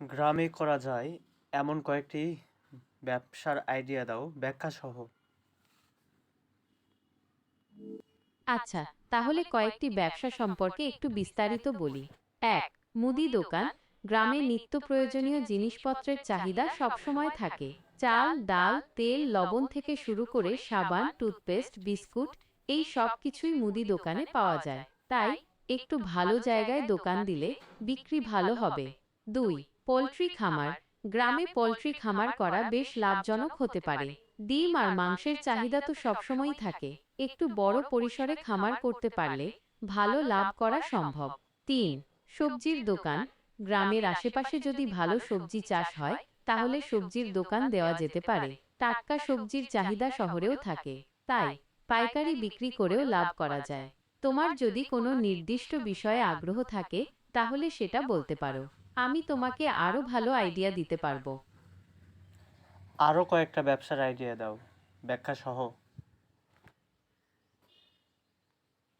গ্রামে করা যায়, এমন কয়েকটি ব্যবসার আইডিয়া দাও ব্যাখ্যা সহ আচ্ছা তাহলে কয়েকটি ব্যবসা সম্পর্কে একটু বিস্তারিত বলি। এক, মুদি দোকান। গ্রামে নিত্য প্রয়োজনীয় জিনিসপত্রের চাহিদা সবসময় থাকে। চাল, ডাল, তেল, লবণ থেকে শুরু করে সাবান, টুথপেস্ট, বিস্কুট, এই সব কিছুই মুদি দোকানে পাওয়া যায়। তাই, একটু ভালো জায়গায় দোকান দিলে বিক্রি ভালো হবে। দুই পোলট্রি খামার। গ্রামে পোলট্রি খামার করা বেশ লাভজনক হতে পারে। ডিম আর মাংসের চাহিদা তো সবসময়ই থাকে। একটু বড় পরিসরে খামার করতে পারলে ভালো লাভ করা সম্ভব। তিন, সবজির দোকান। গ্রামের আশেপাশে যদি ভালো সবজি চাষ হয়, তাহলে সবজির দোকান দেওয়া যেতে পারে। টাটকা সবজির চাহিদা শহরেও থাকে। তাই পাইকারি বিক্রি করেও লাভ করা যায়। তোমার যদি কোনো নির্দিষ্ট বিষয়ে আগ্রহ থাকে, তাহলে সেটা বলতে পারো। আমি তোমাকে আরও ভালো আইডিয়া দিতে পারব। আরও কয়েকটা ব্যবসার আইডিয়া দাও ব্যাখ্যা সহ।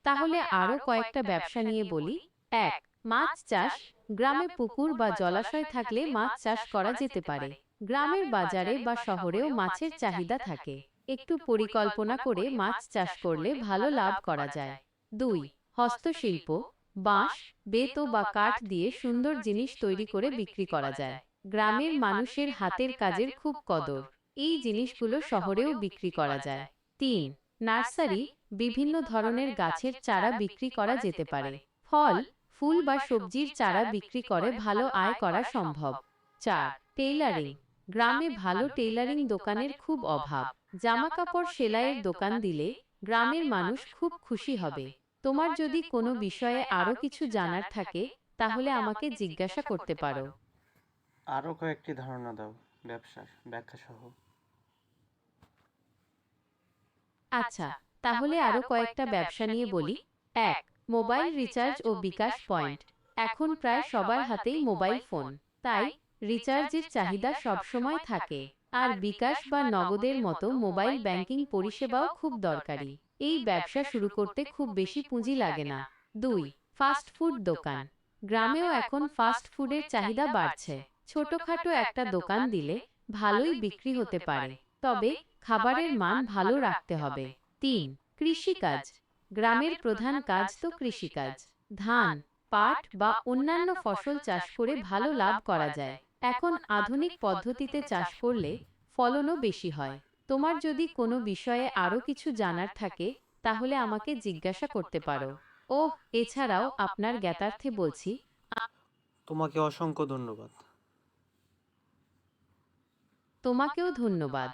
তাহলে আরও কয়েকটা ব্যবসা নিয়ে বলি। এক মাছ চাষ। গ্রামে পুকুর বা জলাশয় থাকলে মাছ চাষ করা যেতে পারে। গ্রামের বাজারে বা শহরেও মাছের চাহিদা থাকে। একটু পরিকল্পনা করে মাছ চাষ করলে ভালো লাভ করা যায়। দুই হস্তশিল্প। বাঁশ বেতো বা কাঠ দিয়ে সুন্দর জিনিস তৈরি করে বিক্রি করা যায়। গ্রামের মানুষের হাতের কাজের খুব কদর। এই জিনিসগুলো শহরেও বিক্রি করা যায়। তিন নার্সারি বিভিন্ন ধরনের গাছের চারা বিক্রি করা যেতে পারে। ফল ফুল বা সবজির চারা বিক্রি করে ভালো আয় করা সম্ভব। চার টেইলারিং গ্রামে ভালো টেইলারিং দোকানের খুব অভাব। জামা কাপড় সেলাইয়ের দোকান দিলে গ্রামের মানুষ খুব খুশি হবে তোমার যদি কোনো বিষয়ে আরও কিছু জানার থাকে তাহলে আমাকে জিজ্ঞাসা করতে পারো। আরও কয়েকটি ধারণা দাও ব্যবসার ব্যাখ্যা সহ আচ্ছা তাহলে আরও কয়েকটা ব্যবসা নিয়ে বলি। এক মোবাইল রিচার্জ ও বিকাশ পয়েন্ট। এখন প্রায় সবার হাতেই মোবাইল ফোন। তাই রিচার্জের চাহিদা সবসময় থাকে। আর বিকাশ বা নগদের মতো মোবাইল ব্যাংকিং পরিষেবাও খুব দরকারি। এই ব্যবসা শুরু করতে খুব বেশি পুঁজি লাগে না। দুই ফাস্ট ফুড দোকান। গ্রামেও এখন ফাস্ট ফুডের চাহিদা বাড়ছে। ছোটখাটো একটা দোকান দিলে ভালোই বিক্রি হতে পারে। তবে খাবারের মান ভালো রাখতে হবে। তিন কৃষিকাজ। গ্রামের প্রধান কাজ তো কৃষিকাজ। ধান পাট বা অন্যান্য ফসল চাষ করে ভালো লাভ করা যায়। এখন আধুনিক পদ্ধতিতে চাষ করলে ফলনও বেশি হয়। তোমার যদি কোনো বিষয়ে আরও কিছু জানার থাকে তাহলে আমাকে জিজ্ঞাসা করতে পারো। ও এছাড়াও আপনার জ্ঞাতার্থে বলছি তোমাকে অসংখ্য ধন্যবাদ। তোমাকেও ধন্যবাদ।